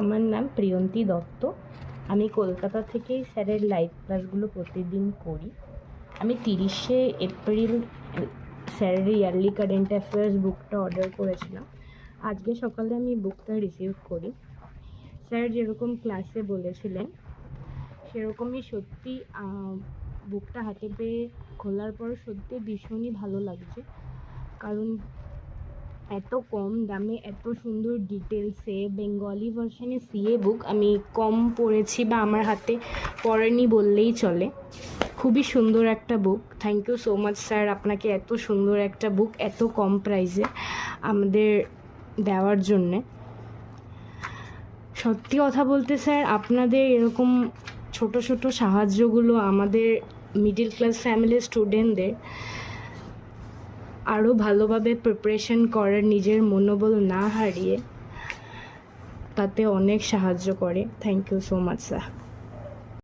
আমার নাম প্রিয়ন্তী দত্ত। আমি কলকাতা থেকেই স্যারের লাইভ ক্লাসগুলো প্রতিদিন করি। আমি তিরিশে এপ্রিল স্যারের ইয়ারলি কারেন্ট অ্যাফেয়ার্স বুকটা অর্ডার করেছিলাম। আজকে সকালে আমি বুকটা রিসিভ করি। স্যার যেরকম ক্লাসে বলেছিলেন, সেরকমই সত্যি বুকটা হাতে পেয়ে খোলার পর সত্যি ভীষণই ভালো লাগছে। কারণ এত কম দামে, এত সুন্দর ডিটেলসে বেঙ্গলি ভার্সনে সিএ বুক আমি কম পড়েছি বা আমার হাতে পড়েনি বললেই চলে। খুবই সুন্দর একটা book thank you so much sir আপনাকে এত সুন্দর একটা বুক এত কম প্রাইসে আমাদের দেওয়ার জন্যে। সত্যি কথা বলতে স্যার আপনাদের এরকম ছোট ছোট সাহায্যগুলো আমাদের মিডিল ক্লাস ফ্যামিলির স্টুডেন্টদের আরও ভালোভাবে প্রিপারেশন করার নিজের মনোবল না হারিয়ে তাতে অনেক সাহায্য করে। Thank you so much sir